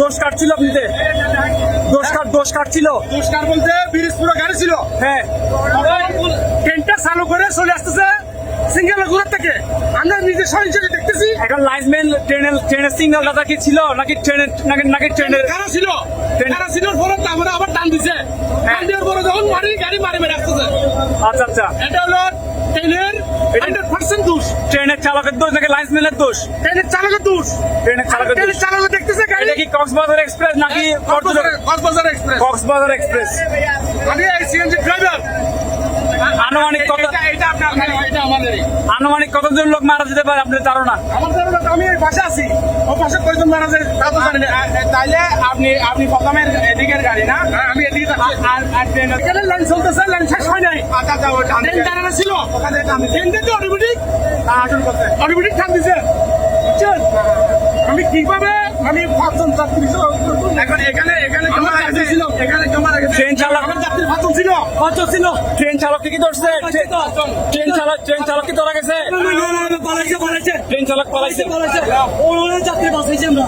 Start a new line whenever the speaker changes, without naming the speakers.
দোষ কাটছিল আপনিতে দোষ কাট দোষ কাটছিল
পুরস্কার বলতে? ব্রিজ পুরো গাড়ি ছিল।
হ্যাঁ।
ট্রেনটা চালু করে চলে আসতেছে সিঙ্গেল ঘুরে থেকে। আমরা নিজে সহিংসকে দেখতেছি।
এখন লাইনম্যান ট্রেনের ট্রেনের সিগন্যালটা কি ছিল? নাকি ট্রেনের নাকি নাকি ট্রেনের
কারা ছিল? কারা ছিল পরে আবার টান দিছে। টান দেওয়ার পরে যখন মারি গাড়ি মারি মেরে আসতেছে।
আচ্ছা আচ্ছা।
এটা হলো ট্রেনের হান্ড্রেড পার্সেন্ট দোষ
ট্রেনের চালকের দোষ নাকি লাইনম্যানের দোষ?
ট্রেনের চালকের দোষ।
ট্রেনের চালকের
ট্রেনের
দোষ।
চালক দেখতেছে গাড়ি।
এটা কি কক্সবাজার এক্সপ্রেস নাকি
কক্সবাজার কক্সবাজার এক্সপ্রেস।
কক্সবাজার এক্সপ্রেস।
আমি এই সিএনজি ড্রাইভার।
আনুমানিক কত
এটা এটা আপনার এটা আমাদেরই।
আনুমানিক কতজন লোক মারা যেতে পারে আপনার ধারণা?
আমার ধারণা তো আমি এই পাশে আছি। ও পাশে কয়জন মারা যায় তা তো জানি না।
তাইলে আপনি আপনি প্রথমের এদিকের গাড়ি না?
লাইন চলতেছে লাইন শেষ হয় নাই
ওটা
ট্রেন দাঁড়ানো ছিল অটোমেটিক অটোমেটিক টান দিছে বুঝছেন? আমি কীভাবে আমি পাঁচজন যাত্রী ছিল
এখন এখানে এখানে
আমার
জমা
ছিল
এখানে রেখেছে
ট্রেন চালক
আমার যাত্রী পাঁচজন ছিল
কত ছিল ট্রেন চালক কি ধরছে ট্রেন চালক ট্রেন চালক কি ধরা গেছে
পালাইছে। পালাইছে
ট্রেন চালক পালাইছে
পালাইছে যাত্রী বাঁচাইছে আমরা।